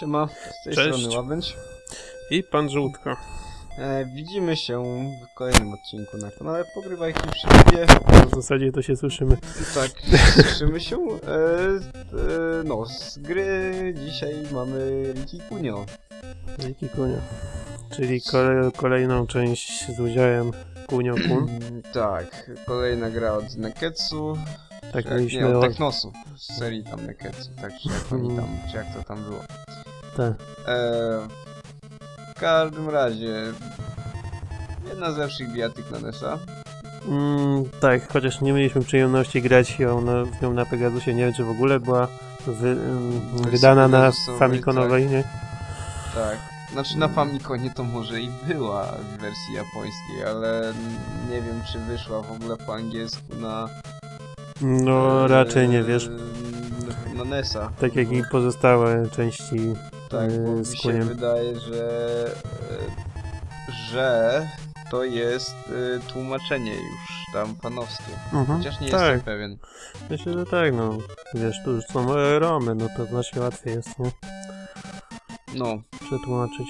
Siema, z tej Cześć. strony Łabędź. I pan Żółtko. E, widzimy się w kolejnym odcinku na kanale Pogrywaj w Szybie. W zasadzie to się słyszymy. Tak, słyszymy się. E, e, no, z gry dzisiaj mamy Riki Kunio. Wielki Kunio. Czyli kole, kolejną część z udziałem Kunio Kun. tak, kolejna gra od Neketsu. Tak mieliśmy nie, od Technosu. Z serii tam Neketsu, tak czy jak oni tam, czy jak to tam było. Tak. E, w każdym razie, jedna z lepszych bijatyk na NES-a. Mm, tak, chociaż nie mieliśmy przyjemności grać ją na, w nią na Pegasusie. Nie wiem, czy w ogóle była wy, ym, Wersji wydana na Pegasusowej, Famikonowej, nie? Tak. Znaczy na Famiconie to może i była w wersji japońskiej, ale nie wiem czy wyszła w ogóle po angielsku na... No, raczej nie, wiesz. e, Na NES-a. Tak jak i pozostałe części Tak, bo e, mi się wydaje, że... e, że to jest e, tłumaczenie już tam panowskie. Mhm. Chociaż nie tak, jestem pewien. myślę, że tak, no. Wiesz, tu już są Romy, no to znacznie łatwiej jest, nie? No, Przetłumaczyć.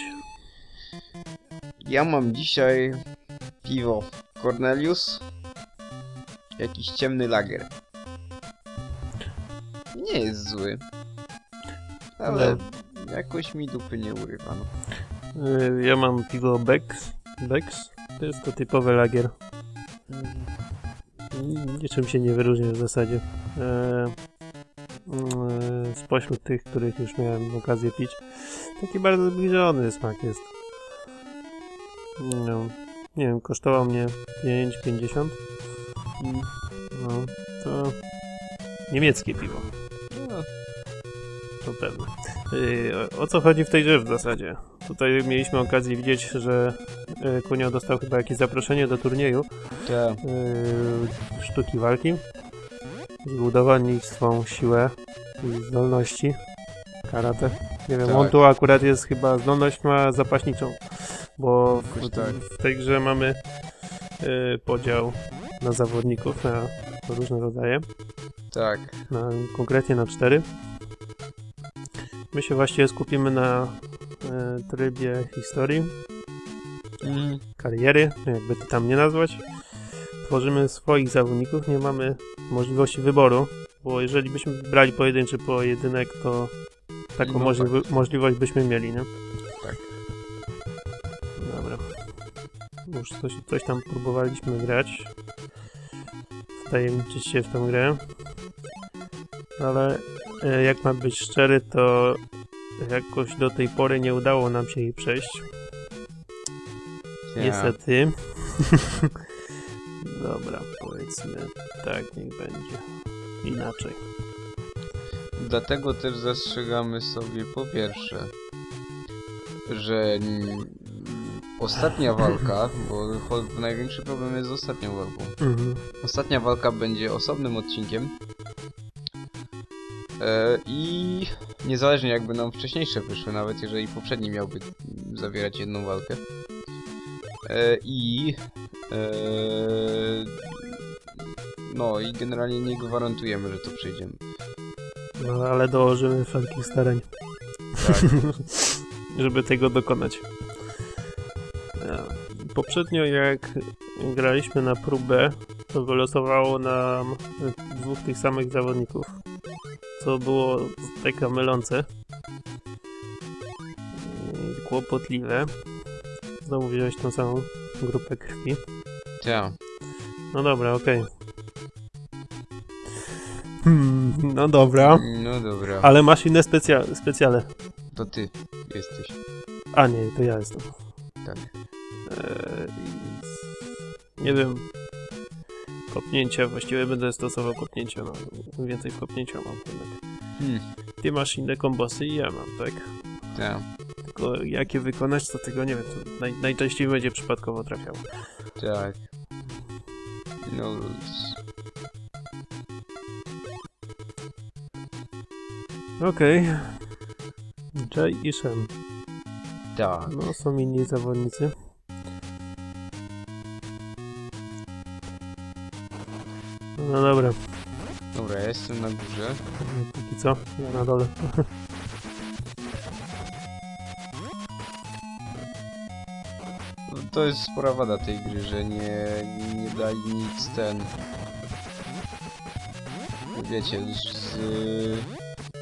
ja mam dzisiaj piwo Cornelius. Jakiś ciemny lager. Nie jest zły. Ale jakoś mi dupy nie urywa. No. Y, Ja mam piwo Bex. Bex? To jest to typowy lagier. Niczym się nie wyróżnia w zasadzie. E, e, spośród tych, których już miałem okazję pić. Taki bardzo zbliżony smak jest. No, nie wiem, kosztował mnie 5,50. No, to niemieckie piwo. No, pewne. Yy, o- co chodzi w tej grze w zasadzie? Tutaj mieliśmy okazję widzieć, że yy, Kunio dostał chyba jakieś zaproszenie do turnieju tak. yy, sztuki walki i udowodnić swą siłę i zdolności karate. Nie wiem, Tak. on tu akurat jest chyba zdolność ma zapaśniczą, bo w, Jakoś tak. w tej grze mamy yy, podział na zawodników, na różne rodzaje Tak. na, konkretnie na 4. My się właściwie skupimy na e, trybie historii, kariery, jakby to tam nie nazwać. Tworzymy swoich zawodników, nie mamy możliwości wyboru, bo jeżeli byśmy brali pojedynczy pojedynek, to taką No możli- tak. możliwość byśmy mieli, nie? Tak. Dobra. Już coś, coś tam próbowaliśmy grać. Wtajemniczyć się w tę grę. Ale jak mam być szczery, to jakoś do tej pory nie udało nam się jej przejść. Ja. Niestety. Dobra, powiedzmy tak, niech będzie. Inaczej. Dlatego też zastrzegamy sobie po pierwsze, że ostatnia walka, bo największy problem jest z ostatnią walką. Mhm. Ostatnia walka będzie osobnym odcinkiem. E, I niezależnie jakby nam wcześniejsze wyszły, nawet jeżeli poprzedni miałby zawierać jedną walkę. E, I e, no i generalnie nie gwarantujemy, że to przejdziemy. No ale dołożymy wszelkich starań. Tak. żeby tego dokonać. Poprzednio jak graliśmy na próbę, to wylosowało nam dwóch tych samych zawodników, co było taka mylące i kłopotliwe. Znowu wziąłeś tą samą grupę krwi. Tak. No dobra, okej. Hmm, no dobra. No dobra, Ale masz inne specja specjale. to ty jesteś. A nie, to ja jestem. Tak. Eee, nie wiem. Kopnięcia, właściwie będę stosował kopnięcia, no. Więcej w kopnięcia mam. Hmm. Ty masz inne kombosy i ja mam, tak? Tak, Tylko jakie wykonać, to tego nie wiem. Naj, najczęściej będzie przypadkowo trafiał. tak. No rules. Okej. Jay i Shen. Tak. No, są inni zawodnicy. No dobra, Dobra, ja jestem na górze. Nie, Póki co, ja na dole. To jest spora wada tej gry, że nie, nie daj nic ten... Wiecie, z...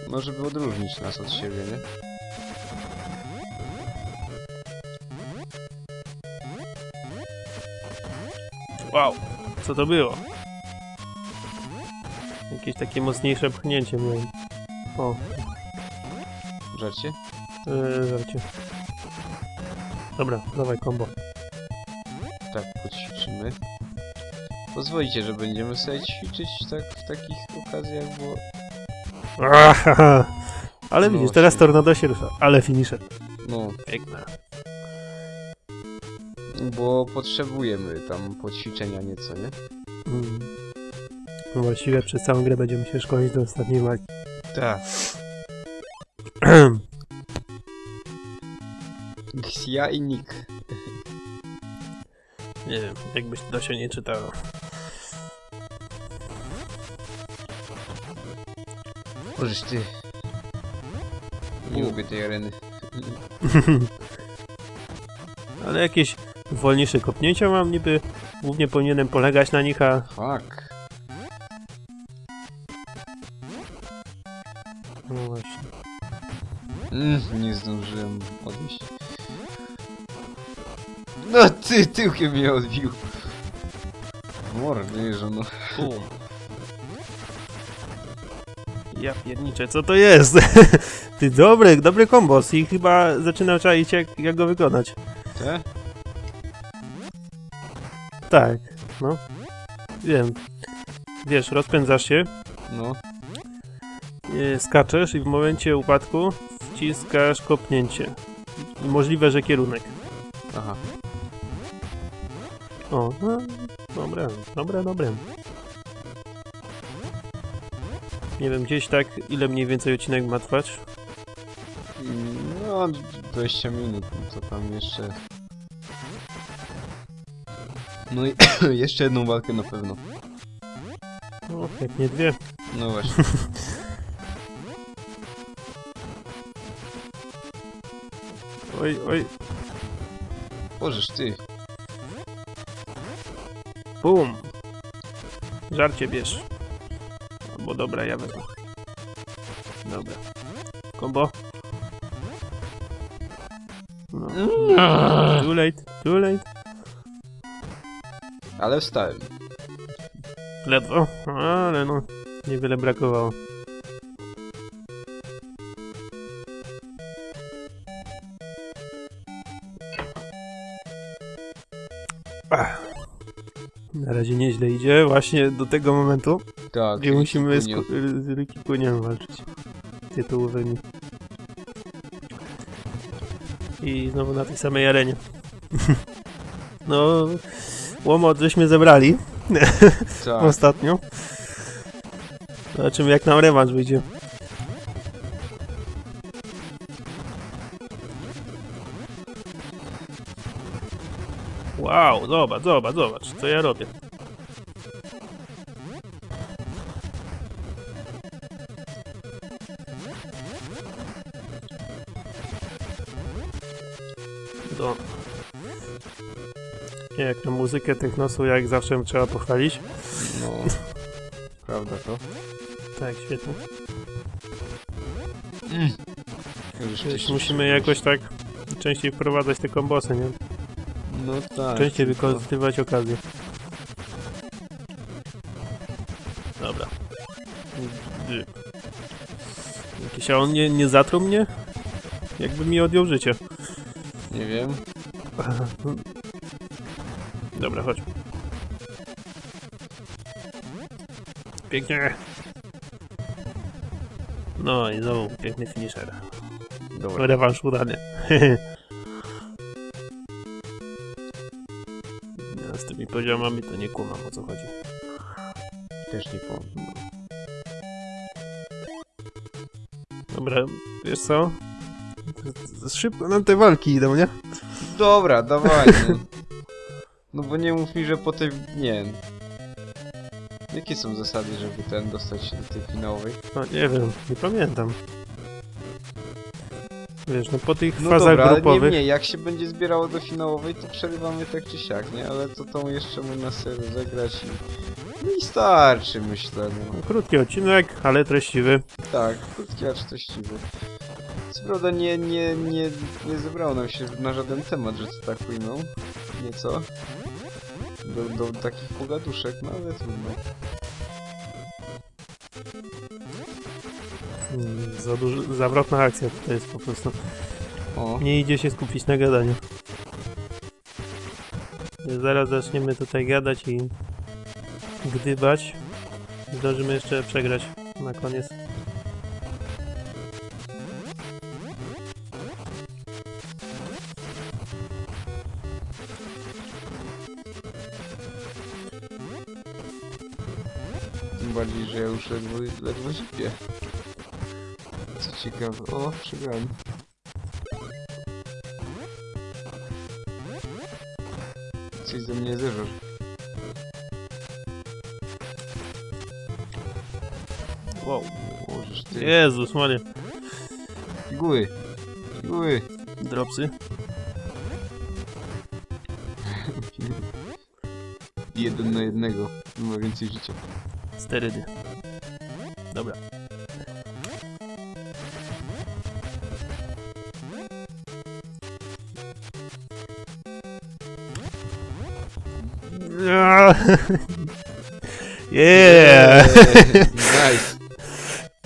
Może by odróżnić nas od siebie, nie? Wow, co to było? Jakieś takie mocniejsze pchnięcie miałem. O, Żarcie? yy, żarcie. Dobra, dawaj combo. Tak, poćwiczymy. Pozwolicie, że będziemy sobie ćwiczyć tak w takich okazjach, bo... Ahaha. Ale No widzisz, teraz tornado się rusza. Ale finisher. No, Piękne. bo potrzebujemy tam poćwiczenia nieco, nie? Mm. No Właściwie przez całą grę będziemy się szkolić do ostatniej walki. Tak. Ja i Nick. Nie wiem, jakbyś to się nie czytało. Możesz ty. Nie lubię tej areny. Ale jakieś wolniejsze kopnięcia mam niby. Głównie powinienem polegać na nich, a... Fuck. Mm, nie zdążyłem odnieść. No ty, tyłkiem mnie odbił. W mordę, że no. Bum. Ja pierniczę, co to jest? Ty, dobry, dobry kombos i chyba zaczynam czaić jak, jak go wykonać. Te? Tak, no. Wiem. Wiesz, rozpędzasz się, No. e, skaczesz i w momencie upadku wciskasz kopnięcie. Możliwe, że kierunek. Aha. O, no, dobra, dobra, dobra. Nie wiem, gdzieś tak, ile mniej więcej odcinek ma trwać? No, 20 minut, no to tam jeszcze... No i jeszcze jedną walkę na pewno. No, jak nie dwie. No właśnie. Oj, oj, Możesz ty. bum! Żarcie bierz. Albo dobra, ja wezmę. Dobra. Kombo. No. Too late, too late. Ale wstałem. Ledwo, ale no, niewiele brakowało. Razie nieźle idzie, właśnie do tego momentu, Tak. gdzie musimy z, z Ricky Kuniem walczyć tytułowymi. I znowu na tej samej arenie. no, łomot żeśmy zebrali Tak. ostatnio. Zobaczymy jak nam rewanż wyjdzie. Wow, zobacz, zobacz, zobacz, co ja robię. Jak na muzykę technosu, jak zawsze trzeba pochwalić. No. Prawda to? Tak, świetnie. Wiesz, coś musimy jakoś tak częściej wprowadzać te kombosy, nie? No tak. Częściej tylko- wykorzystywać okazję. Dobra. Jakiś, a on nie, nie zatruł mnie? Jakby mi odjął życie. Nie wiem. Dobra, chodź. Pięknie. No i znowu piękny finisher. Dobra. Rewanż udany. Ja z tymi poziomami to nie kumam o co chodzi. Też nie powiem. Dobra, wiesz co? Szybko nam te walki idą, nie? Dobra, dawaj. No. no bo nie mów mi, że po tej... Nie. Jakie są zasady, żeby ten dostać się do tej finałowej? No nie wiem, nie pamiętam. Wiesz, no po tych No fazach dobra, grupowych... nie, nie, jak się będzie zbierało do finałowej, to przerywamy tak czy siak, nie? Ale to tą jeszcze można sobie rozegrać i... No i starczy, myślę, no. Krótki odcinek, ale treściwy. Tak, krótki, acz treściwy. Co prawda nie, nie, nie, nie zebrało nam się na żaden temat, że to tak ujmą. Nieco. Do, do takich pogaduszek, no ale trudno. Mm, Za dużo, zawrotna akcja to jest po prostu. O, Nie idzie się skupić na gadaniu. Zaraz zaczniemy tutaj gadać i gdybać. Zdążymy jeszcze przegrać na koniec. Tym bardziej, że ja już ledwo, ledwo śpię. Co ciekawe, o, przegrałem. Coś ze mnie zerzasz. Wow. Możesz ty. Jezus, Maria. Figuły. Figuły. Dropsy. Jeden na jednego. Ma więcej życia. Sterydy. Dobra. Yeah! nice.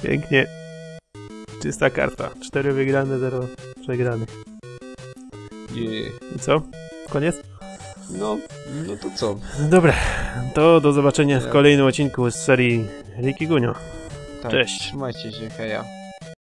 Pięknie. Czysta karta. 4 wygrane, 0 przegranych. Yeah. I co? Koniec? No, no to co? Dobra. To do zobaczenia w kolejnym odcinku z serii Riki Gunio. Tak, Cześć. Trzymajcie się, heja.